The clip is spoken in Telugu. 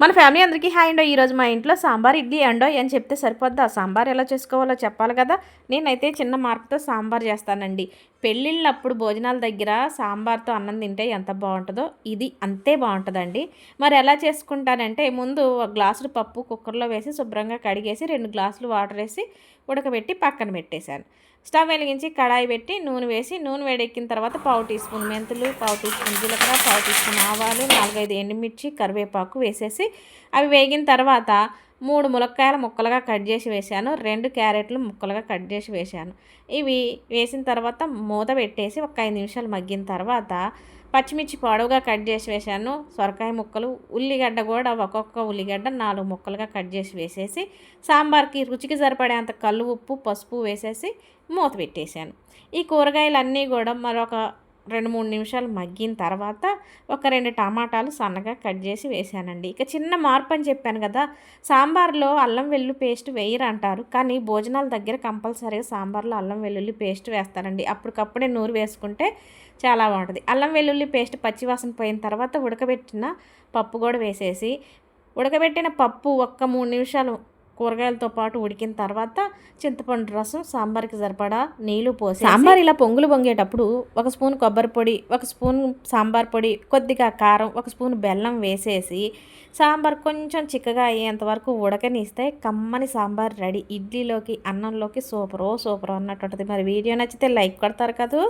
మన ఫ్యామిలీ అందరికీ హాయ్ అండో. ఈరోజు మా ఇంట్లో సాంబార్ ఇడ్లీ అండో అని చెప్తే సరిపోద్దా? సాంబార్ ఎలా చేసుకోవాలో చెప్పాలి కదా? నేనైతే చిన్న మార్పుతో సాంబార్ చేస్తానండి. పెళ్ళిళ్ళప్పుడు భోజనాల దగ్గర సాంబార్తో అన్నం తింటే ఎంత బాగుంటుందో ఇది అంతే బాగుంటుందండి. మరి ఎలా చేసుకుంటానంటే ముందు ఒక గ్లాసులు పప్పు కుక్కర్లో వేసి శుభ్రంగా కడిగేసి రెండు గ్లాసులు వాటర్ వేసి ఉడకబెట్టి పక్కన పెట్టేశాను. స్టవ్ వెలిగించి కడాయి పెట్టి నూనె వేసి నూనె వేడెక్కిన తర్వాత పావు టీ స్పూన్ మెంతులు పావు టీ స్పూన్ జీలకర్ర పావు టీ స్పూన్ ఆవాలు నాలుగైదు ఎండుమిర్చి కరివేపాకు వేసేసి అవి వేగిన తర్వాత మూడు ములక్కాయల ముక్కలుగా కట్ చేసి వేశాను. రెండు క్యారెట్లు ముక్కలుగా కట్ చేసి వేశాను. ఇవి వేసిన తర్వాత మూత పెట్టేసి ఒక ఐదు నిమిషాలు మగ్గిన తర్వాత పచ్చిమిర్చి పొడవుగా కట్ చేసి వేసాను సొరకాయ ముక్కలు ఉల్లిగడ్డ కూడా ఒక్కొక్క ఉల్లిగడ్డ నాలుగు ముక్కలుగా కట్ చేసి వేసేసి సాంబార్కి రుచికి సరిపడేంత కళ్ళు ఉప్పు పసుపు వేసేసి మూత పెట్టేశాను. ఈ కూరగాయలన్నీ కూడా మరొక రెండు మూడు నిమిషాలు మగ్గిన తర్వాత ఒక రెండు టమాటాలు సన్నగా కట్ చేసి వేసానండి ఇక చిన్న మార్పు అని చెప్పాను కదా సాంబార్లో అల్లం వెల్లుల్లి పేస్ట్ వేయరు అంటారు కానీ భోజనాల దగ్గర కంపల్సరీగా సాంబార్లో అల్లం వెల్లుల్లి పేస్ట్ వేస్తారండి అప్పటికప్పుడే నూరు వేసుకుంటే చాలా బాగుంటుంది. అల్లం వెల్లుల్లి పేస్ట్ పచ్చివాసన పోయిన తర్వాత ఉడకబెట్టిన పప్పు కూడా వేసేసి ఉడకబెట్టిన పప్పు ఒక్క మూడు నిమిషాలు కూరగాయలతో పాటు ఉడికిన తర్వాత చింతపండు రసం సాంబార్కి సరిపడా నీళ్ళు పోసి సాంబార్ ఇలా పొంగులు పొంగేటప్పుడు ఒక స్పూన్ కొబ్బరి పొడి ఒక స్పూన్ సాంబార్ పొడి కొద్దిగా కారం ఒక స్పూన్ బెల్లం వేసేసి సాంబార్ కొంచెం చిక్కగా అయ్యేంత వరకు ఉడకనిస్తే కమ్మని సాంబార్ రెడీ. ఇడ్లీలోకి అన్నంలోకి సూపరో సూపర్ అన్నట్టు మరి వీడియో నచ్చితే లైక్ కొడతారు కదా.